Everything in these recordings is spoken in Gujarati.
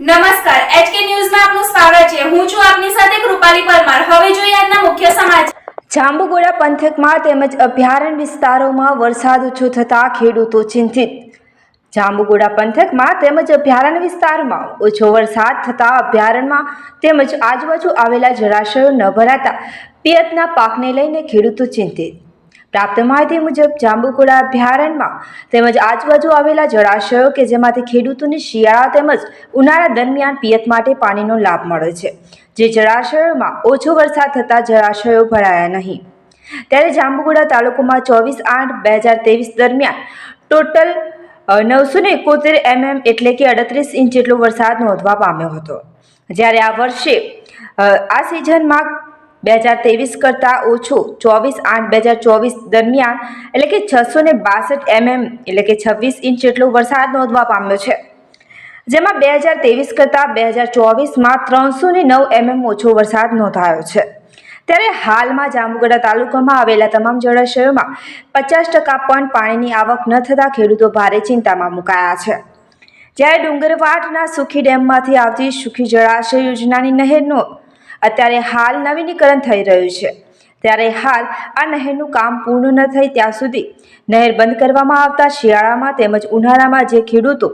નમસ્કાર એચકે ન્યૂઝમાં આપનું સ્વાગત છે. હું છું આપની સાથે કૃપાલી પરમાર. હવે જોઈએ આજના મુખ્ય સમાચાર. જાંબુગોડા પંથકમાં તેમજ અભયારણ્ય વિસ્તારોમાં વરસાદ ઓછો થતાં ખેડૂતો ચિંતિત. જાંબુગોડા પંથકમાં તેમજ અભયારણ્ય વિસ્તારમાં ઓછો વરસાદ થતાં અભયારણ્યમાં તેમજ આજુબાજુ આવેલા જળાશયો ન ભરાતા પિયતના પાકને લઈને ખેડૂતો ચિંતિત. પ્રાપ્ત માહિતી મુજબ જાંબુકુડા અભયારણ્યમાં તેમજ આજુબાજુ આવેલા જળાશયો કે જેમાંથી ખેડૂતોને શિયાળા તેમજ ઉનાળા દરમિયાન પિયત માટે પાણીનો લાભ મળે છે. જે જળાશયોમાં ઓછો વરસાદ થતાં જળાશયો ભરાયા નહીં. ત્યારે જાંબુગોડા તાલુકામાં ચોવીસ આઠ બે હજાર ત્રેવીસ દરમિયાન ટોટલ નવસો ને એકોતેર એમએમ એટલે કે અડત્રીસ ઇંચ જેટલો વરસાદ નોંધવા પામ્યો હતો. જ્યારે આ વર્ષે આ સિઝનમાં બે હજાર ત્રેવીસ કરતાં ઓછો ચોવીસ આઠ બે હજાર ચોવીસ દરમિયાન એટલે કે છસો ને બાસઠ એમએમ એટલે કે છવ્વીસ ઇંચ જેટલો વરસાદ નોંધવા પામ્યો છે. જેમાં બે હજાર ત્રેવીસ કરતાં બે હજાર ચોવીસમાં ત્રણસો ને નવ એમએમ ઓછો વરસાદ નોંધાયો છે. ત્યારે હાલમાં જાંબુગડા તાલુકામાં આવેલા તમામ જળાશયોમાં પચાસ ટકા પણ પાણીની આવક ન થતાં ખેડૂતો ભારે ચિંતામાં મુકાયા છે. જ્યારે ડુંગરવાટના સુખી ડેમમાંથી આવતી સુખી જળાશય યોજનાની નહેરનો અત્યારે હાલ નવીનીકરણ થઈ રહ્યું છે. ત્યારે હાલ આ નહેરનું કામ પૂર્ણ ન થાય ત્યાં સુધી નહેર બંધ કરવામાં આવતા શિયાળામાં તેમજ ઉનાળામાં જે ખેડૂતો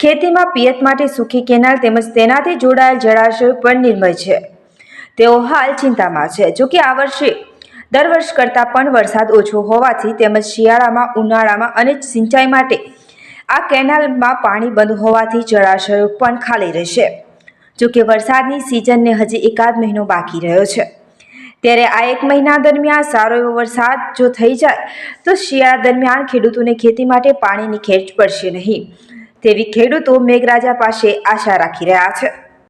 ખેતીમાં પિયત માટે સુખી કેનાલ તેમજ તેનાથી જોડાયેલ જળાશયો પણ નિર્મય છે. તેઓ હાલ ચિંતામાં છે. જોકે આ વર્ષે દર વર્ષ કરતાં પણ વરસાદ ઓછો હોવાથી તેમજ શિયાળામાં, ઉનાળામાં અને સિંચાઈ માટે આ કેનાલમાં પાણી બંધ હોવાથી જળાશયો પણ ખાલી રહેશે. જોકે વરસાદની સિઝનને હજી એકાદ મહિનો બાકી રહ્યો છે. ત્યારે આ એક મહિના દરમિયાન સારો એવો વરસાદ જો થઈ જાય, તો શિયાળા દરમિયાન ખેડૂતોને ખેતી માટે પાણીની ખેંચ પડશે નહીં. તેવી ખેડૂતો મેઘરાજા પાસે આશા રાખી રહ્યા છે.